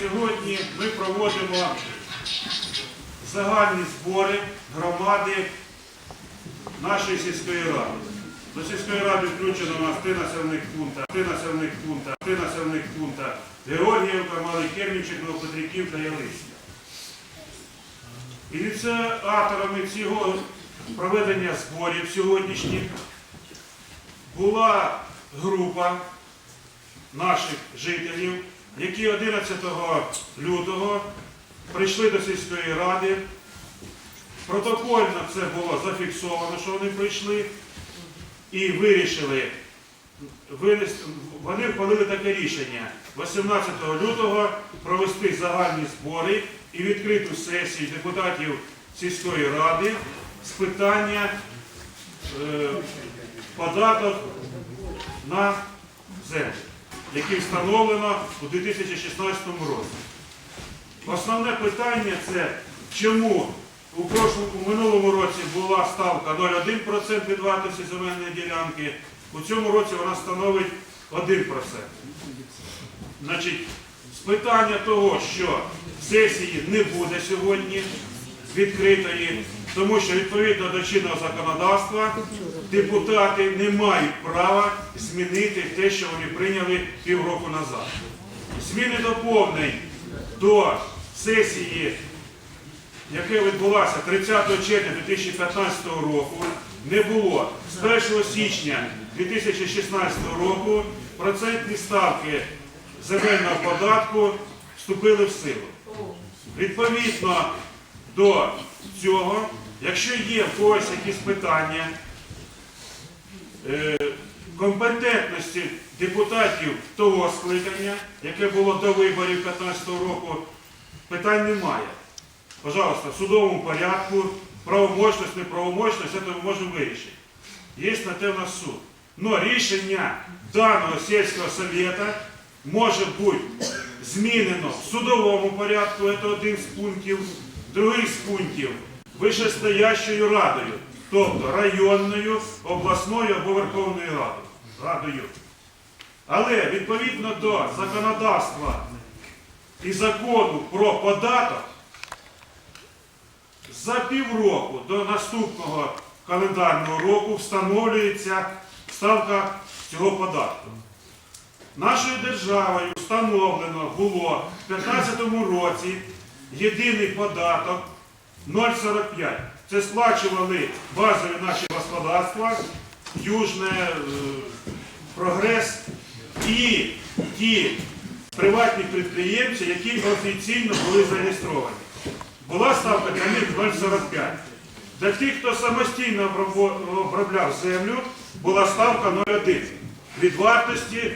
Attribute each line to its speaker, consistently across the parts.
Speaker 1: Сьогодні ми проводимо загальні збори громади нашої сільської ради. До сільської ради включено у нас три населених пункта, три населених пункта, три населених пункта Георгіївка, Малий Кермічик, Новопетриків та Ялицька. Ініціаторами цього проведення зборів сьогоднішніх. Була група наших жителів, які 11 лютого прийшли до сільської ради. Протокольно це було зафіксовано, що вони прийшли, і вирішили вони ухвалили таке рішення. 18 лютого провести загальні збори і відкриту сесію депутатів сільської ради з питання е, податок на землю, який встановлено у 2016 році. Основне питання це чому у, прошлому, у минулому році була ставка 0,1% від вартості земельної ділянки, у цьому році вона становить 1%. Значить, з питання того, що сесії не буде сьогодні відкритої, тому що відповідно до чинного законодавства депутати не мають права змінити те, що вони прийняли півроку назад. Зміни доповнень до сесії, яка відбулася 30 червня 2015 року, не було. З 1 січня 2016 року процентні ставки земельного податку вступили в силу. Відповідно до цього, якщо є в когось якісь питання, е, компетентності депутатів того скликання, яке було до виборів 2015 року, питань немає. Пожалуйста, в судовому порядку, правомочність, неправомочність, це ми можемо вирішити. Є на те в нас суд. Но рішення даного сільського совета може бути змінено в судовому порядку, це один з пунктів, другий з пунктів вищестоящою радою, тобто районною, обласною або Верховною Радою. радою. Але відповідно до законодавства і закону про податок, за півроку до наступного календарного року встановлюється ставка цього податку. Нашою державою встановлено було в 2015 році єдиний податок 0,45. Це сплачували базові наші господарства, Южне, е, Прогрес і ті приватні підприємці, які офіційно були зареєстровані. Була ставка для них 0,45. Для тих, хто самостійно обробляв землю, була ставка 0,1 від вартості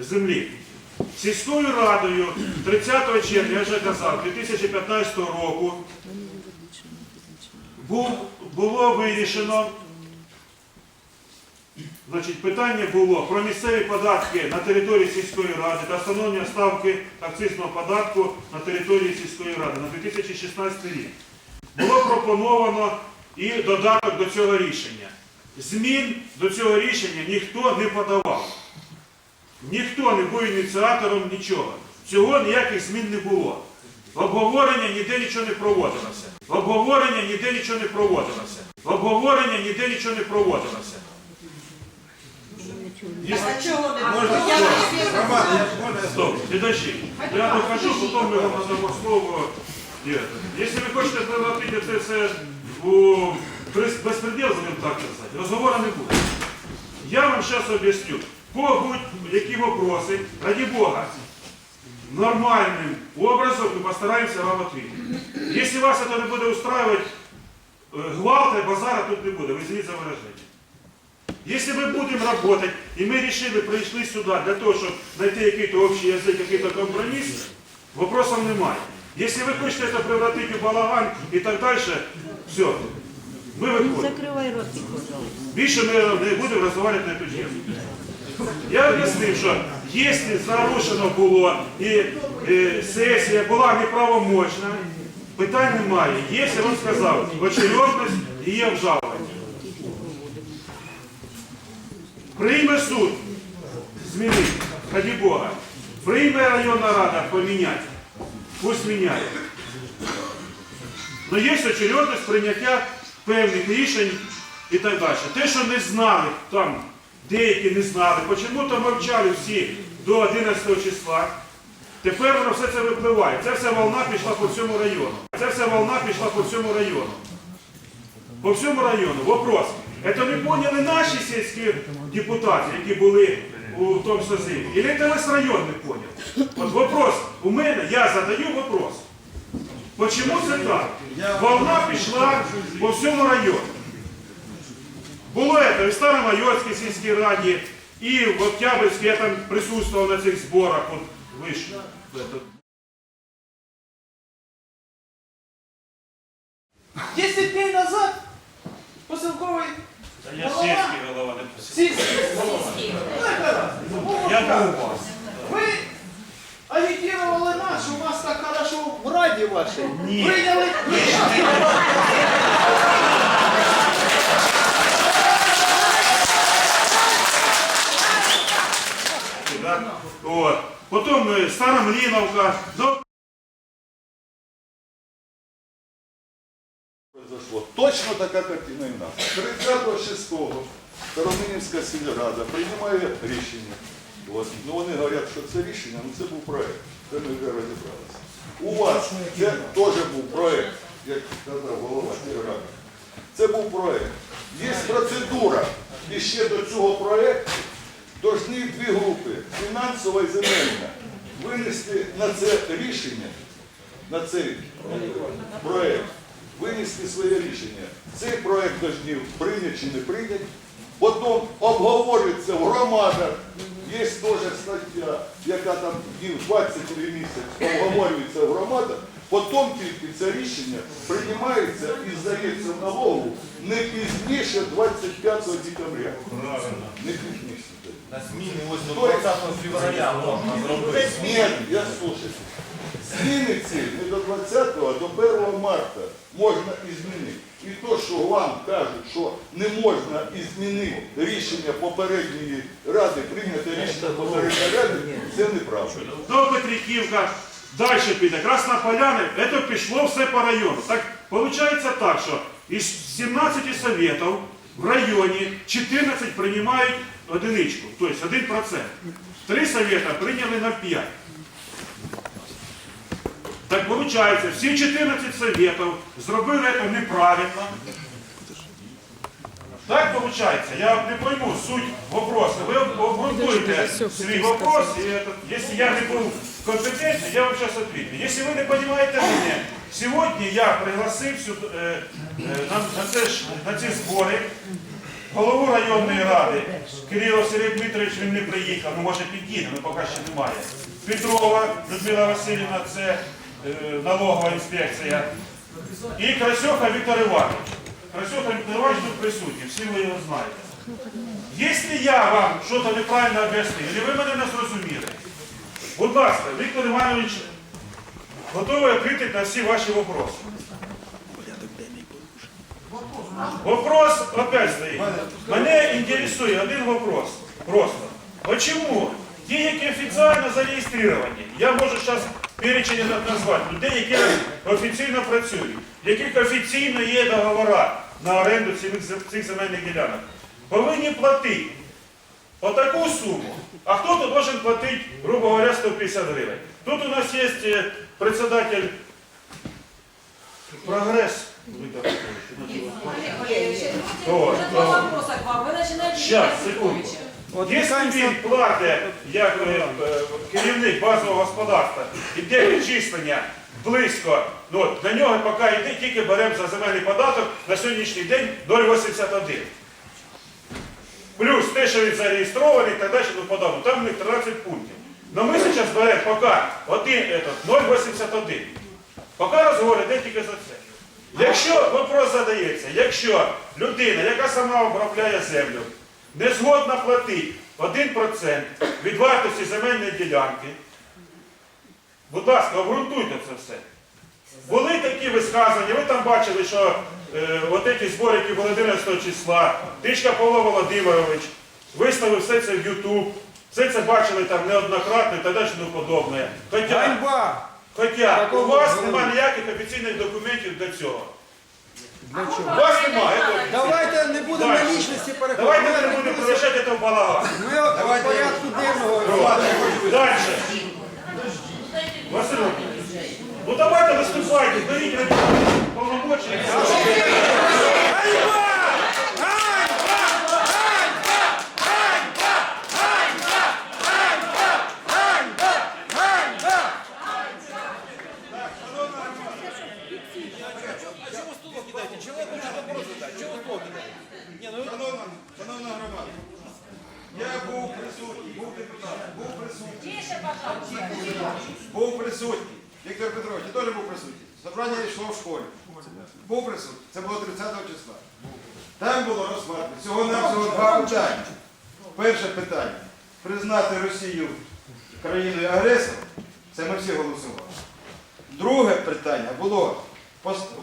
Speaker 1: землі. Сільською радою 30 червня, я вже казав, 2015 року було вирішено, значить, питання було про місцеві податки на території сільської ради та встановлення ставки акцизного податку на території сільської ради на 2016 рік. Було пропоновано і додаток до цього рішення. Змін до цього рішення ніхто не подавав. Ніхто не був ініціатором нічого. Цього ніяких змін не було. Обговорення ніде нічого не проводилося. Обговорення ніде нічого не проводилося. Обговорення ніде нічого не проводилося.
Speaker 2: Я
Speaker 1: слово? Стоп, підожди. Я докажу, потім ми вам надамо слово. Якщо ви хочете превратити це все у безпреділ, так казати, розговору не буде. Я вам зараз об'ясню Кого будуть які вопроси, ради Бога, нормальним образом ми постараємося вам відповідати. Якщо вас це не буде устраивать, э, гвалта и базара тут не буде, вы извините за выражение. Если мы будем работать, и мы решили, пришли сюда для того, чтобы найти какой-то общий язык, какой-то компромисс, вопросов немає. Если вы хотите это превратить в балаган и так дальше, все, ми виходимо.
Speaker 3: Закривай ротик, пожалуйста.
Speaker 1: Більше ми не будемо розмовляти на цю тему. Я об'яснив, що якщо зарушено було і е, сесія була неправомочна, питань немає. Є, я вам сказав, очередність і є обжалування. Прийме суд, змінити, раді Бога. Прийме районна рада поміняти. Пусть міняє. Но є очередність прийняття певних рішень і так далі. Те, що не знали, там деякі не знали, чому-то мовчали всі до 11 числа. Тепер воно все це випливає. Ця вся волна пішла по всьому району. Ця вся волна пішла по всьому району. По всьому району. Вопрос. Это не поняли наші сільські депутати, які були у тому созиві? Или это весь район не понял? От вопрос у мене, я задаю вопрос. Почему це так? Волна пішла по всьому району. Було це і в Старомайорській сільській раді, і в Октябрьській, я там присутствував на цих зборах, от ви ж, это,
Speaker 2: 10 дней назад поселковий
Speaker 1: я сільський голова не
Speaker 2: сільський голова. Ну, яка разниця? Ну,
Speaker 1: Я у вас.
Speaker 2: Ви агітували нас, у вас так хорошо в раді вашій.
Speaker 1: Ні.
Speaker 2: Прийняли рішення.
Speaker 1: Да? Вот. Потом э, Старомлиновка. Ну,
Speaker 3: произошло. Точно така картина і нас. 30.06 Староминівська сільрада приймає рішення. От. Ну, вони говорять, що це рішення, ну це був проєкт. Це ми вже розібралися. У вас це теж був проєкт, як сказав голова сільради. Це був проєкт. Є процедура. І ще до цього проєкту повинні дві групи фінансова і земельна винести на це рішення, на цей проєкт винести своє рішення. Цей проєкт повинні прийняти чи не прийняти. Потім обговорюється в громадах. Є теж стаття, яка там днів 20 місяць обговорюється в громадах. Потім тільки це рішення приймається і здається в налогу не пізніше 25 декабря. Не пізніше.
Speaker 4: На зміни ось до 20 февраля можна зробити.
Speaker 3: Ні, я слушайте. Зміни ці не до 20-го, а до 1 марта можна і змінити. І то, що вам кажуть, що не можна і змінити рішення попередньої ради, прийняти рішення попередньої ради, це неправда.
Speaker 1: до Петриківка, далі піде. Красна Поляна, це пішло все по району. Так виходить так, що із 17 советів в районі 14 приймають одиничку, тобто 1%. Три совета прийняли на 5. Так виходить, всі 14 советів зробили це неправильно. Так виходить, я не пойму суть вопроса. Ви обґрунтуєте свій вопрос, и это, если я не был компетентный, я вам сейчас отвечу. Если вы не понимаете меня, сегодня я пригласив сюди, е, е, на, на, це ж- на ці збори голову районної ради. Кирило Сергій Дмитрович він не приїхав, ну може підійде, ну поки ще немає. Петрова Людмила Васильівна, це е, налогова інспекція. І Красьоха Віктор Іванович. Красьоха Віктор Іванович тут присутній, всі ви його знаєте. Якщо я вам щось неправильно об'яснив, і ви мене не зрозуміли, будь ласка, Віктор Іванович готовий відповідати на всі ваші вопроси. Вопрос опять стоит. Мене інтересує один вопрос. Просто. Почему ті, які офіційно зареєстровані, я можу зараз перечень назвати, людей, які офіційно працюють, яких офіційно є договори на оренду цих, земельних ділянок, повинні платити отаку суму, а хто-то должен платити, грубо говоря, 150 гривень. Тут у нас є е, председатель прогресс.
Speaker 5: Уже два вопроса к вам. Вы начинаете Юрия
Speaker 1: секунду.
Speaker 5: Петровича.
Speaker 1: Якщо він платить як е, е, керівник базового господарства, іде відчислення близько, ну, от, на нього поки йде, тільки беремо за земельний податок на сьогоднішній день 0,81. Плюс те, що він зареєстрований і так далі, ну, подобно, там у них 13 пунктів. Но ми зараз беремо поки один, этот, 0,81. Поки розговор йде тільки за це. Якщо вопрос задається, якщо людина, яка сама обробляє землю, не згодна платити 1% від вартості земельної ділянки, будь ласка, обґрунтуйте це все. Були такі висказання, ви там бачили, що е, от ці збори, які були 11 числа, Тичка Павло Володимирович, виставив все це в Ютуб, все це бачили там неоднократно і так далі подобне. Хоча,
Speaker 6: Ганьба!
Speaker 1: Хоча у вас
Speaker 6: нема
Speaker 1: немає ніяких офіційних документів до цього.
Speaker 6: Для
Speaker 1: У вас немає.
Speaker 6: Давайте не будемо на лічності переходити.
Speaker 1: Давайте не будемо залишати це в балаган.
Speaker 6: Ми в порядку денного.
Speaker 1: Далі. Василь, ну давайте виступайте, беріть на
Speaker 7: Шановна, шановна громада, я був присутній, був депутат, був присутній,
Speaker 5: Тише, пожалуйста.
Speaker 7: Був присутній. Віктор Петрович, я теж був присутній. Собрання йшло в школі. Був присутній. Це було 30 числа. Там було розглядно. Всього навсього два питання. Перше питання. Признати Росію країною агресором. Це ми всі голосували. Друге питання було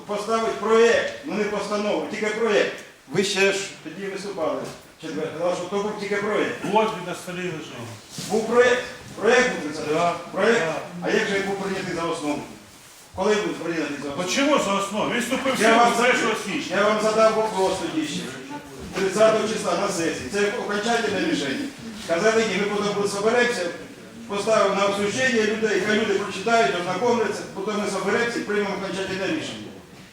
Speaker 7: поставити проєкт, ну не постанову, тільки проєкт. Ви ще ж тоді виступали. Четвер, що то був тільки проєкт. Був проєкт. Проєкт був.
Speaker 1: Да.
Speaker 7: Проєкт.
Speaker 1: Да.
Speaker 7: А як же він був прийнятий за основу? Коли був прийнятий за основу?
Speaker 1: Почему за основу? Він вступив в
Speaker 7: Я
Speaker 1: силу
Speaker 7: вам,
Speaker 1: з 1 січня.
Speaker 7: я вам задав вопрос тоді ще. 30 числа на сесії. Це окончательне рішення. Казали, ні, ми потім соберемося, поставимо на обсуждення людей, хай люди прочитають, ознакомляться, потім ми соберемося і приймемо окончательне рішення.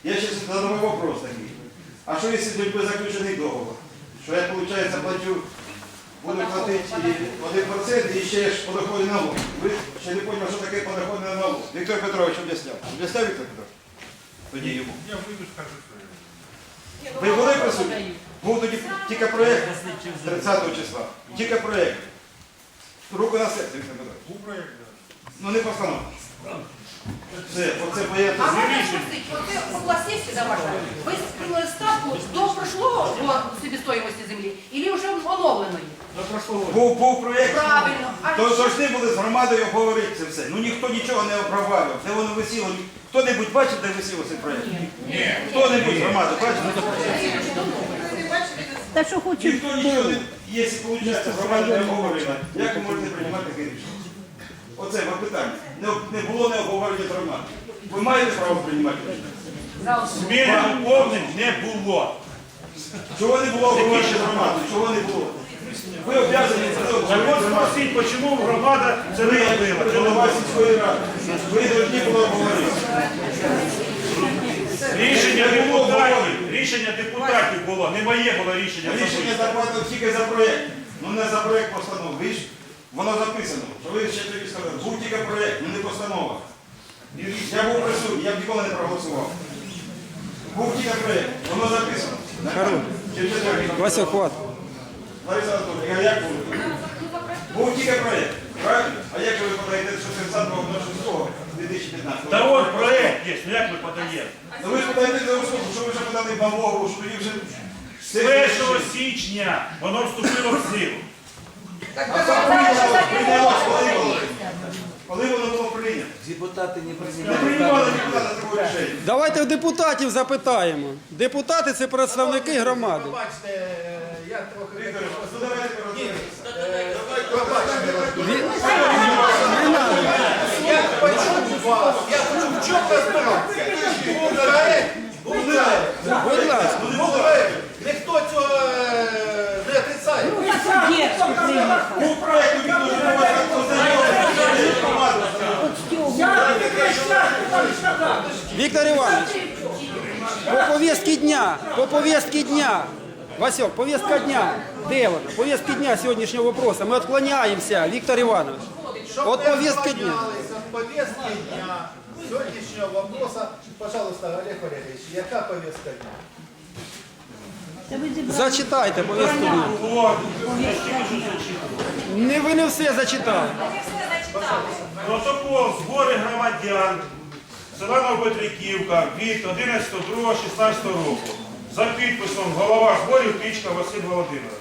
Speaker 7: Я ще задав вопрос такий. А що якщо би заключений договор? Що я, виходить, платю, буду платити і 1% і ще ж подоходний налог. Ви ще не поняли, що таке подоходний налог. Віктор Петрович об'ясняв. Об'ясняв Віктор Петрович? Тоді йому. Ви були присутні? Був тоді тільки проєкт 30 числа. Тільки проєкт. Руку на серце, Віктор Петрович. Був проєкт, Ну не постанова. Все, оце
Speaker 5: А
Speaker 7: боєте.
Speaker 5: можна спросити, оце області всегда ваша. Ви прийняли ставку до прошлого до себестоїмості землі, і вже оновленої?
Speaker 7: Був, був проєкт.
Speaker 5: Правильно.
Speaker 7: То завжди були з громадою обговорити це все. Ну ніхто нічого не обравив. Де воно висіло? Хто-небудь бачив, де висіло цей проєкт? Ні. Хто-небудь з громади бачив?
Speaker 8: Та що хочу.
Speaker 7: Ніхто нічого не... Якщо виходить, громада не обговорена, як ви можете приймати таке рішення? Оце питання. Не, не було не обговорення з громади. Ви маєте право приймати рішення?
Speaker 1: Змін повним не було.
Speaker 7: Чого не було обговорення з громадою? Чого не було? Ви обов'язані це
Speaker 1: Так от спросіть, чому громада це не робила?
Speaker 7: голова сільської ради. Ви повинні було обговорити.
Speaker 1: Рішення депутатів, рішення депутатів було, не моє було рішення.
Speaker 7: Рішення заплатили тільки за проєкт. Ну не за проєкт постанови. Ви ж, воно записано. Що ви ще тоді сказали, був тільки проєкт, ну не постанова. Я був присутній, я б ніколи не проголосував. Був тільки проєкт, воно записано.
Speaker 6: Вася, хват.
Speaker 7: Лариса Анатольевна, як був? Був тільки проєкт, правильно? А як ви подаєте, що 30.06 2015
Speaker 1: Та от проєкт є, ну як ви подаємо?
Speaker 7: Ну ви ж подаєте за услугу, що ви вже подали вимогу, що їх вже...
Speaker 1: З 1 січня воно вступило в силу.
Speaker 7: А коли воно прийнялось, коли було? Коли воно було прийнято?
Speaker 9: Депутати не
Speaker 7: Не
Speaker 9: прийняли.
Speaker 7: приймали депутати такого рішення.
Speaker 6: Давайте в депутатів запитаємо. Депутати це представники громади.
Speaker 2: Пробачте, е, я трохи...
Speaker 7: Віктор, ну давайте розберемося.
Speaker 2: Я почув вас, я почув, в чому розбиратися. Був проект, був проект.
Speaker 6: Будь ласка.
Speaker 2: Був проект. Ніхто цього е, не отрицає.
Speaker 7: Був проєкт, у відносно до вас, як познайомитися, громаду.
Speaker 6: Віктор Іванович, по повестке дня, по повестке дня. Васек, повестка дня. Де вона? Повестка дня сьогоднішнього вопроса. Ми відклоняємося, Віктор Іванович. От повестка дня.
Speaker 2: повестки дня сьогоднішнього вопроса, пожалуйста, Олег Валерійович, яка повестка дня?
Speaker 6: Зачитайте повестку дня. Не ви не все зачитали.
Speaker 1: протокол збори громадян села Новопетриківка від 11.02.16 року. За підписом голова зборів Пічка Василь Володимирович.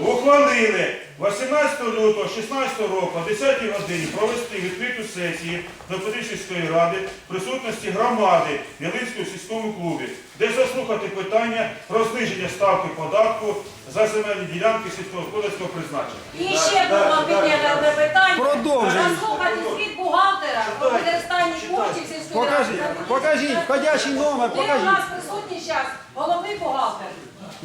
Speaker 1: Ухвалили 18 лютого 16 року о 10 годині провести відкриту сесію до Петричівської ради в присутності громади в Ялинському сільському клубі, де заслухати питання про зниження ставки податку за земельні ділянки сільськогосподарського призначення.
Speaker 5: І ще було підняте одне питання.
Speaker 6: Продовжуємо.
Speaker 5: Заслухати звіт бухгалтера про використання коштів сільської ради.
Speaker 6: Покажіть, покажіть, входящий номер,
Speaker 5: Де у нас присутній зараз головний бухгалтер?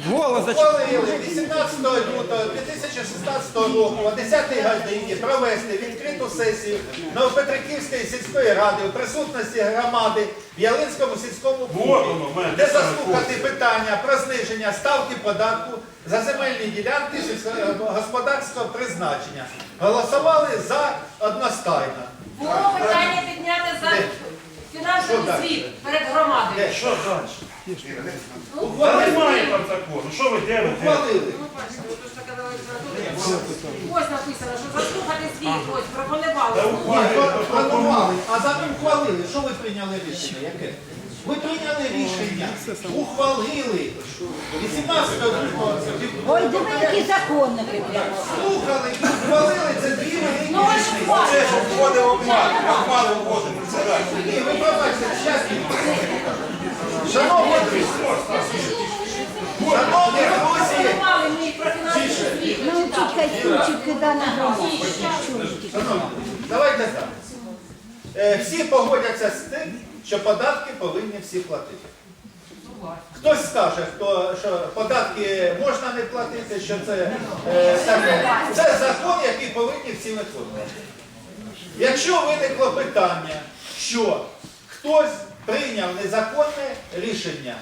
Speaker 6: Голос.
Speaker 2: Ухвалили 18 лютого 2016 року о 10-й годині провести відкриту сесію Новопетриківської сільської ради у присутності громади в Ялинському сільському
Speaker 1: Вот
Speaker 2: клубі, де заслухати питання про зниження ставки податку за земельні ділянки сільськогосподарського призначення. Голосували за одностайно.
Speaker 5: Було питання підняти за фінансовий звіт перед громадою.
Speaker 1: Що далі? Та немає там закону. Що ви де?
Speaker 2: Ухвалили.
Speaker 5: Ось написано, що заслухати звіт, ось пропонували.
Speaker 1: Та
Speaker 2: Ні,
Speaker 1: ухвалили,
Speaker 2: то планували, а ним ухвалили. Що ви прийняли рішення? Яке? Ви прийняли рішення, ухвалили. 18 лютого
Speaker 8: Ой, диви, який законники прямо.
Speaker 2: слухали і ухвалили це дві великі
Speaker 5: Ну,
Speaker 2: рішення.
Speaker 7: Це ж входить в обман, обман входить.
Speaker 2: Ні, ви пробачте, щас. Шановні друзі, шановні.
Speaker 8: Ну, чіткай стучить, кида на громаду.
Speaker 2: шановні, давайте так. Е, Всі погодяться з тим, що податки повинні всі платити. Хтось скаже, хто, що податки можна не платити, що це, е, таке. це закон, який повинні всі виконувати. Якщо виникло питання, що хтось прийняв незаконне рішення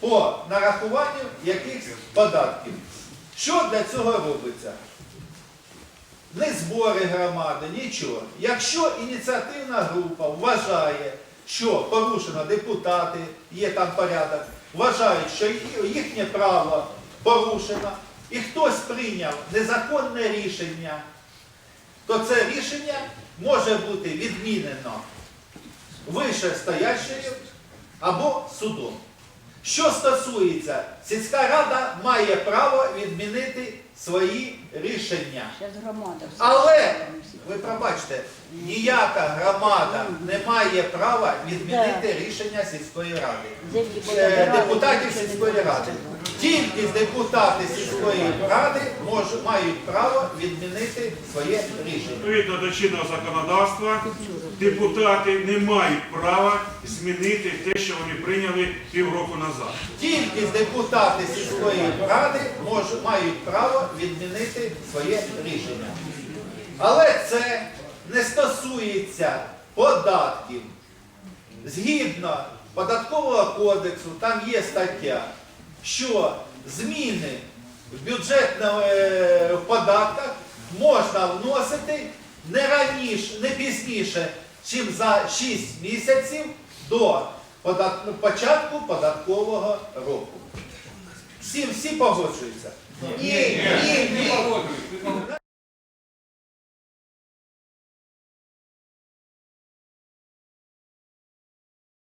Speaker 2: по нарахуванню якихось податків, що для цього робиться? Не збори громади, нічого. Якщо ініціативна група вважає, що порушено депутати, є там порядок, вважають, що їхнє право порушено, і хтось прийняв незаконне рішення, то це рішення може бути відмінено вищестоящою або судом. Що стосується, сільська рада має право відмінити свої рішення. Але, ви пробачте, ніяка громада не має права відмінити рішення сільської ради. Е, Депутатів сільської ради. Тільки депутати сільської ради мають право відмінити своє рішення.
Speaker 1: Відповідно до чинного законодавства, депутати не мають права змінити те, що вони прийняли півроку назад.
Speaker 2: Тільки депутати сільської ради мають право відмінити своє рішення. Але це не стосується податків. Згідно податкового кодексу, там є стаття, що зміни в бюджетному е, податках можна вносити не раніше, не пізніше, чим за 6 місяців до подат- початку податкового року. Всі, всі погоджуються? Ні, ні, ні.